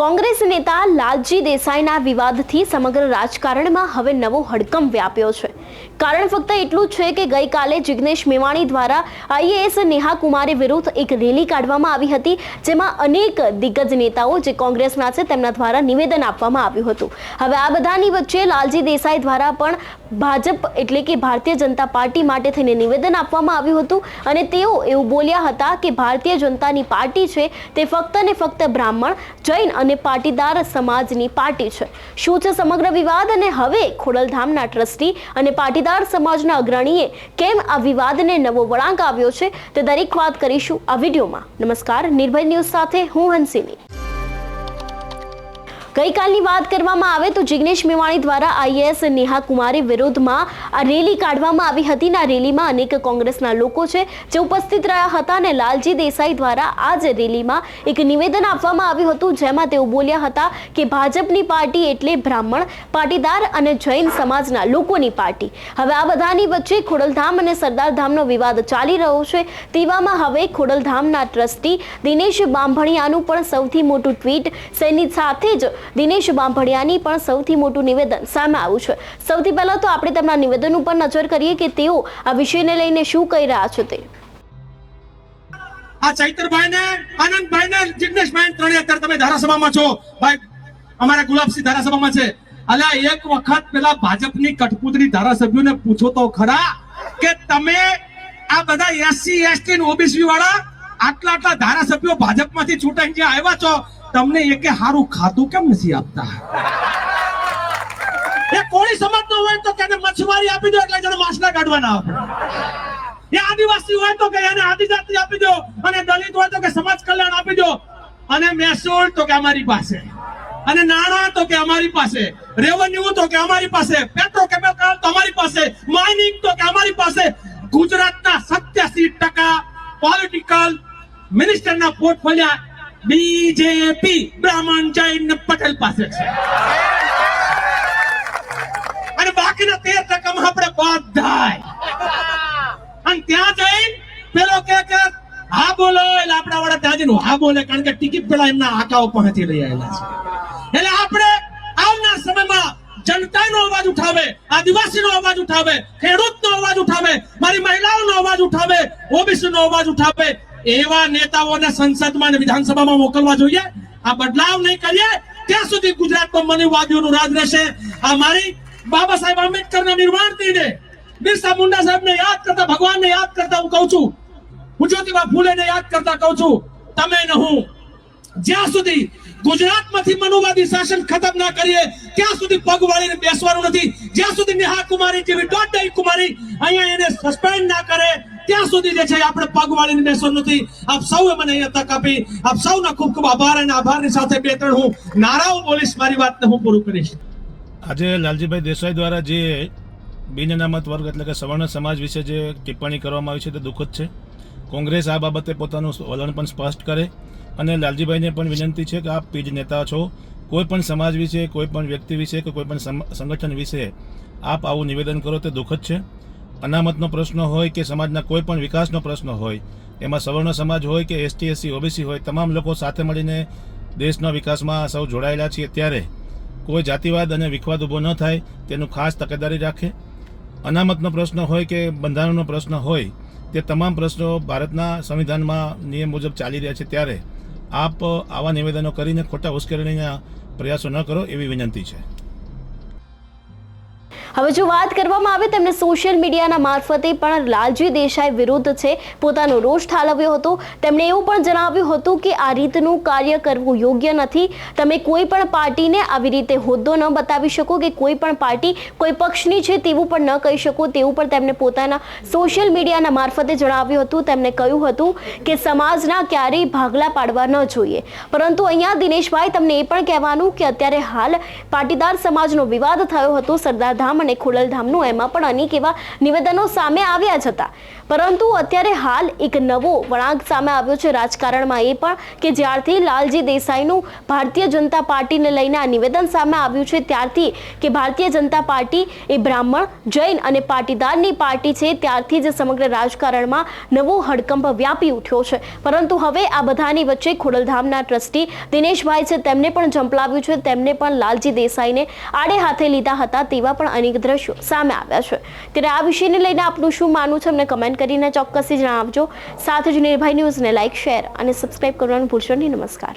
કોંગ્રેસ નેતા લાલજી દેસાઈના વિવાદથી સમગ્ર રાજકારણમાં હવે નવો હડકંપ વ્યાપ્યો છે. કારણ ફક્ત એટલું છે કે ગઈકાલે જિગ્નેશ મેવાણી દ્વારા આઈએએસ નેહા કુમારી વિરુદ્ધ એક રેલી કાઢવામાં આવી હતી, જેમાં અનેક દિગ્ગજ નેતાઓ જે કોંગ્રેસના છે તેમના દ્વારા નિવેદન આપવામાં આવ્યું હતું. હવે આ બધાની વચ્ચે લાલજી દેસાઈ દ્વારા પણ ભાજપ એટલે કે ભારતીય જનતા પાર્ટી માટે થઈને નિવેદન આપવામાં આવ્યું હતું અને તેઓ એવું બોલ્યા હતા કે ભારતીય જનતાની પાર્ટી છે તે ફક્ત ને ફક્ત બ્રાહ્મણ, જૈન અને પાટીદાર સમાજની પાર્ટી છે. શું છે સમગ્ર વિવાદ અને હવે ખોડલધામના ટ્રસ્ટી અને પાટીદાર સમાજના અગ્રણીએ કેમ આ વિવાદને નવો વળાંક આવ્યો છે તે દરેક વાત કરીશું આ વિડીયોમાં. નમસ્કાર, નિર્ભય ન્યૂઝ સાથે હું હંસિની. ગઈકાલની વાત કરવામાં આવે તો જિગ્નેશ મેવાણી દ્વારા આઈએએસ નેહા કુમારી વિરુદ્ધમાં આ રેલી કાઢવામાં આવી હતી આ રેલીમાં અનેક કોંગ્રેસના લોકો છે જે ઉપસ્થિત રહ્યા હતા અને લાલજી દેસાઈ દ્વારા આ જ રેલીમાં એક નિવેદન આપવામાં આવ્યું હતું જેમાં તેઓ બોલ્યા હતા કે ભાજપની પાર્ટી એટલે બ્રાહ્મણ પાટીદાર અને જૈન સમાજના લોકોની પાર્ટી. હવે આ બધાની વચ્ચે ખોડલધામ અને સરદારધામનો વિવાદ ચાલી રહ્યો છે. તેવામાં હવે ખોડલધામના ટ્રસ્ટી દિનેશ બાંભણિયાનું પણ સૌથી મોટું ટ્વીટ સૈનિક સાથે જ દિનેશ બાંભણિયાની પણ સૌથી મોટું નિવેદન સામે આવ્યું છે. સૌથી પહેલા તો આપણે તેમના નિવેદન ઉપર નજર કરીએ કે તેઓ આ વિષયને લઈને શું કહી રહ્યા છે તે. આ ચૈતરભાઈ ને આનંદભાઈ ને જિગ્નેશભાઈ ત્રણે અત્યારે તમે ધારાસભામાં છો. ભાઈ, અમારા ગુલાબસિંહ ધારાસભામાં છે. અલ્યા એક વખત પેલા ભાજપની કઠપૂતળી ધારાસભ્યોને પૂછો તો ખરા કે તમે આ બધા એસસી એસટી ઓબીસી વાળા આટલા આટલા ધારાસભ્યો ભાજપમાંથી છૂટાઈને જે આવ્યા છો? તમને એકે હારું ખાતું કેમ નથી આપતા? એ કોળી સમાજનો હોય તો તેને મચ્છમારી આપી દો એટલે જેને માછલા કાઢવાના એ આદિવાસી હોય તો કે એને આદિજાતિ આપી દો અને દલિત હોય તો કે સમાજ કલ્યાણ આપી દો. અને મહેસૂલ તો કે અમારી પાસે. અને નાણાં તો કે અમારી પાસે. રેવન્યુ તો કે અમારી પાસે. પેટ્રોકેમિકલ તો અમારી પાસે. માઇનિંગ તો કે અમારી પાસે. ગુજરાતના સત્યાસી ટકા પોલિટિકલ મિનિસ્ટરના પોર્ટફોલિયા બીજેપી બ્રાહ્મણ જૈન પટેલ પાસે છે. અને બાકીના તેર ટકામાં આપણે બધાય અને ત્યાં જઈ પેલો કે કે, હા બોલો. એટલે આપણા વાળા ત્યાં નું હા બોલે. કારણ કે ટિકિટ પેલા એમના આકાઓ પહોંચી લઈ છે. એટલે આપણે આવનાર સમયમાં જનતાનો અવાજ ઉઠાવે, આદિવાસીનો અવાજ ઉઠાવે, ખેડૂતનો અવાજ ઉઠાવે, મારી મહિલાઓનો અવાજ ઉઠાવે, ઓબીસીનો અવાજ ઉઠાવે એવા નેતાઓને સંસદમાં અને વિધાનસભામાં મોકલવા જોઈએ. આ બદલાવ નહીં કરીએ, ત્યાં સુધી ગુજરાતમાં મનુવાદીઓનું રાજ રહેશે. આ મારી બાબા સાહેબ આંબેડકરના નિર્માણ દિને બિરસા મુંડા સાહેબને યાદ કરતા, ભગવાનને યાદ કરતા હું કહું છું. હું જ્યોતિબા ફૂલેને યાદ કરતા કહું છું, તમે ને હું. જ્યાં સુધી ગુજરાતમાંથી મનુવાદી શાસન ખતમ ના કરીએ, ત્યાં સુધી પગ વાળીને બેસવાનું નથી. જ્યાં સુધી નેહા કુમારી જેવી દોઢ કુમારી અહીંયા એને સસ્પેન્ડ ના કરે, ત્યાં સુધી જે છે આપણે પગ વાળીને બેસવાનું નથી. આપ સૌએ મને અહીંયા તક આપી, આપ સૌનો ખૂબ ખૂબ આભાર અને આભારની સાથે બે ત્રણ હું નારાઓ બોલીશ, મારી વાતને હું પૂરું કરીશ. આજે લાલજીભાઈ દેસાઈ દ્વારા જે બિન અનામત વર્ગ એટલે કે સવર્ણ સમાજ વિશે જે ટિપ્પણી કરવામાં આવી છે તે દુઃખદ છે. કોંગ્રેસ આ બાબતે પોતાનું વલણ પણ સ્પષ્ટ કરે. અને લાલજીભાઈને પણ વિનંતી છે કે આપ પીજ નેતા છો. કોઈ પણ સમાજ વિશે, કોઈ પણ વ્યક્તિ વિશે, કે કોઈ પણ સંગઠન વિશે આપ આવું નિવેદન કરો તે દુઃખદ છે. અનામતનો પ્રશ્ન હોય કે સમાજના કોઈ પણ વિકાસનો પ્રશ્ન હોય, એમાં સવર્ણ સમાજ હોય કે એસટી, એસસી, ઓબીસી હોય, તમામ લોકો સાથે મળીને દેશના વિકાસમાં સૌ જોડાયેલા છીએ ત્યારે કોઈ જાતિવાદ અને વિખવાદ ઊભો ન થાય, તેનું ખાસ તકેદારી રાખે. અનામતનો પ્રશ્ન હોય કે બંધારણનો પ્રશ્ન હોય તે તમામ પ્રશ્નો ભારતના સંવિધાનમાં નિયમ મુજબ ચાલી રહ્યા છે ત્યારે આપ આવા નિવેદનો કરીને ખોટા ઉશ્કેરણીના પ્રયાસો ન કરો એવી વિનંતી છે. હવે જો વાત કરવામાં આવે તેમણે સોશિયલ મીડિયાના મારફતે પણ લાલજી દેસાઈ વિરુદ્ધ છે, પોતાનો રોષ ઠાલવ્યો હતો. તેમણે એવું પણ જણાવ્યું હતું કે આ રીતનું કાર્ય કરવું યોગ્ય નથી. તમે કોઈ પણ પાર્ટીને આવી રીતે હોદ્દો ન બતાવી શકો કે કોઈ પણ પાર્ટી કોઈ પક્ષની છે તેવું પણ ન કહી શકો. તેવું પણ તેમણે પોતાના સોશિયલ મીડિયાના મારફતે જણાવ્યું હતું. તેમણે કહ્યું હતું કે સમાજના ક્યારેય ભાગલા પાડવા ન જોઈએ. પરંતુ અહીંયા દિનેશભાઈ, તમને એ પણ કહેવાનું કે અત્યારે હાલ પાટીદાર સમાજનો વિવાદ થયો હતો. સરદારધામ ધામ અને ખોડલધામનું એમાં પણ અનેક એવા નિવેદનો સામે આવ્યા જ હતા. પરંતુ અત્યારે હાલ એક નવો વળાંક સામે આવ્યો છે રાજકારણમાં એ પણ કે જ્યારથી લાલજી દેસાઈનું ભારતીય જનતા પાર્ટીને લઈને આ નિવેદન સામે આવ્યું છે, ત્યારથી કે ભારતીય જનતા પાર્ટી એ બ્રાહ્મણ જૈન અને પાટીદારની પાર્ટી છે, ત્યારથી જ સમગ્ર રાજકારણમાં નવો હડકંપ વ્યાપી ઉઠ્યો છે. પરંતુ હવે આ બધાની વચ્ચે ખોડલધામના ટ્રસ્ટી દિનેશભાઈ છે, તેમને પણ ઝંપલાવ્યું છે, તેમને પણ લાલજી દેસાઈને આડે હાથે લીધા હતા, તેવા પણ અનેક દ્રશ્યો સામે આવ્યા છે. ત્યારે આ વિષયને લઈને આપનું શું માનવું છે? અમને કમેન્ટ કરીને ચોક્કસથી જણાવજો. સાથે જ નિર્ભય ન્યૂઝને લાઇક શેર અને સબસ્ક્રાઇબ કરવાનું ભૂલશો નહીં. નમસ્કાર.